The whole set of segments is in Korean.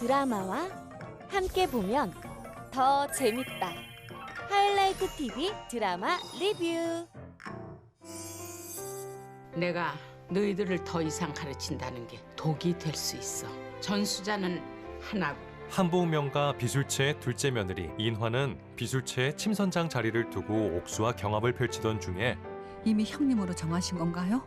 드라마와 함께 보면 더 재밌다. 하이라이트 TV 드라마 리뷰. 내가 너희들을 더 이상 가르친다는 게 독이 될 수 있어. 전수자는 하나고 한복명가 비술체의 둘째 며느리 인화는 비술체의 침선장 자리를 두고 옥수와 경합을 펼치던 중에 이미 형님으로 정하신 건가요?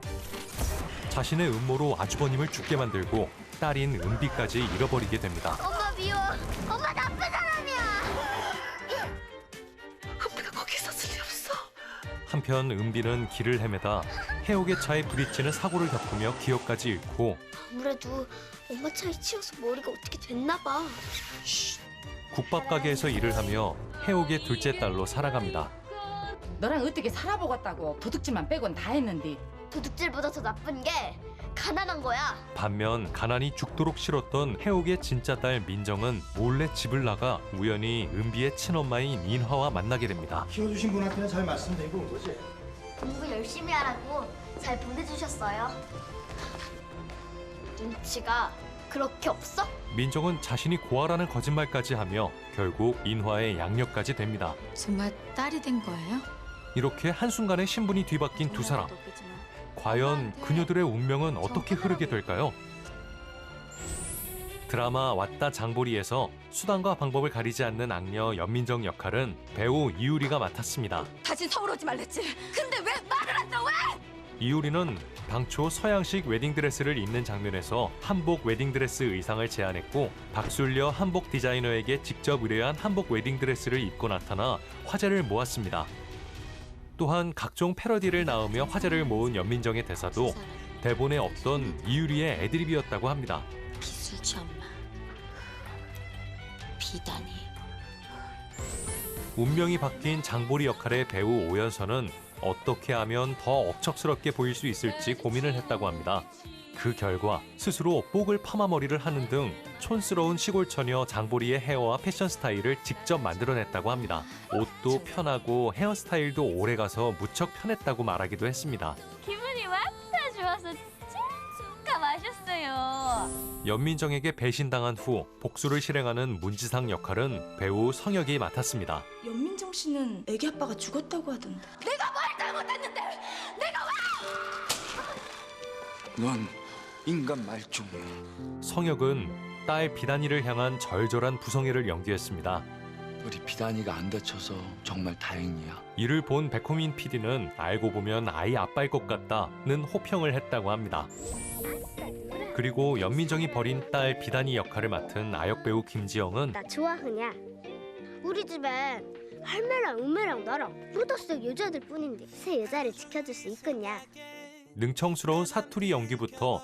자신의 음모로 아주버님을 죽게 만들고 딸인 은비까지 잃어버리게 됩니다. 엄마 미워. 엄마 나쁜 사람이야. 한편 은비는 길을 헤매다 해옥의 차에 부딪히는 사고를 겪으며 기억까지 잃고 아무래도 엄마 차에 치여서 머리가 어떻게 됐나 봐. 국밥 가게에서 일을 하며 해옥의 둘째 딸로 살아갑니다. 너랑 어떻게 살아보겠다고 도둑질만 빼곤 다 했는데 도둑질보다 더 나쁜 게 가난한 거야. 반면 가난이 죽도록 싫었던 해옥의 진짜 딸 민정은 몰래 집을 나가 우연히 은비의 친엄마인 인화와 만나게 됩니다. 키워주신 분한테는 잘 말씀드리고 온 거지. 공부 열심히 하라고 잘 보내주셨어요. 눈치가 그렇게 없어? 민정은 자신이 고아라는 거짓말까지 하며 결국 인화의 양녀까지 됩니다. 정말 딸이 된 거예요? 이렇게 한순간에 신분이 뒤바뀐 두 사람. 과연 그녀들의 운명은 어떻게 흐르게 될까요? 드라마 왔다 장보리에서 수단과 방법을 가리지 않는 악녀 연민정 역할은 배우 이유리가 맡았습니다. 다신 서울 오지 말랬지. 근데 왜 말을 안 해? 왜? 이효리는 당초 서양식 웨딩드레스를 입는 장면에서 한복 웨딩드레스 의상을 제안했고 박술려 한복 디자이너에게 직접 의뢰한 한복 웨딩드레스를 입고 나타나 화제를 모았습니다. 또한 각종 패러디를 낳으며 화제를 모은 연민정의 대사도 대본에 없던 이유리의 애드립이었다고 합니다. 비술치 엄마. 비단이. 운명이 바뀐 장보리 역할의 배우 오연서는 어떻게 하면 더 억척스럽게 보일 수 있을지 고민을 했다고 합니다. 그 결과 스스로 뽀글 파마 머리를 하는 등 촌스러운 시골 처녀 장보리의 헤어와 패션 스타일을 직접 만들어냈다고 합니다. 옷도 편하고 헤어스타일도 오래가서 무척 편했다고 말하기도 했습니다. 기분이 완전 좋아서 진짜 맛있어요. 연민정에게 배신당한 후 복수를 실행하는 문지상 역할은 배우 성혁이 맡았습니다. 연민정 씨는 애기 아빠가 죽었다고 하던데. 넌 인간 말종이야. 성혁은 딸 비단이를 향한 절절한 부성애를 연기했습니다. 우리 비단이가 안 다쳐서 정말 다행이야. 이를 본 백호민 PD는 알고 보면 아이 아빠일 것 같다는 호평을 했다고 합니다. 그리고 연민정이 버린 딸 비단이 역할을 맡은 아역 배우 김지영은 나 좋아하냐? 우리 집엔 할매랑 은매랑 나랑 묻었을 여자들 뿐인데 새 여자를 지켜줄 수 있겠냐? 능청스러운 사투리 연기부터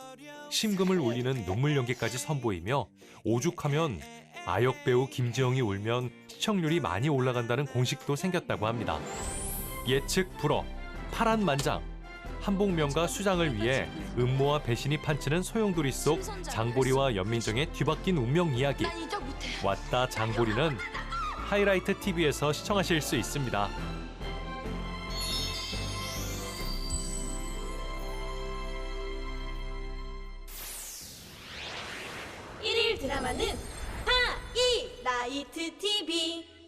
심금을 울리는 눈물 연기까지 선보이며 오죽하면 아역 배우 김지영이 울면 시청률이 많이 올라간다는 공식도 생겼다고 합니다. 예측 불허, 파란 만장, 한복명가 수장을 위해 음모와 배신이 판치는 소용돌이 속 장보리와 연민정의 뒤바뀐 운명 이야기. 왔다 장보리는 하이라이트 TV에서 시청하실 수 있습니다. 드라마는 하이라이트 TV.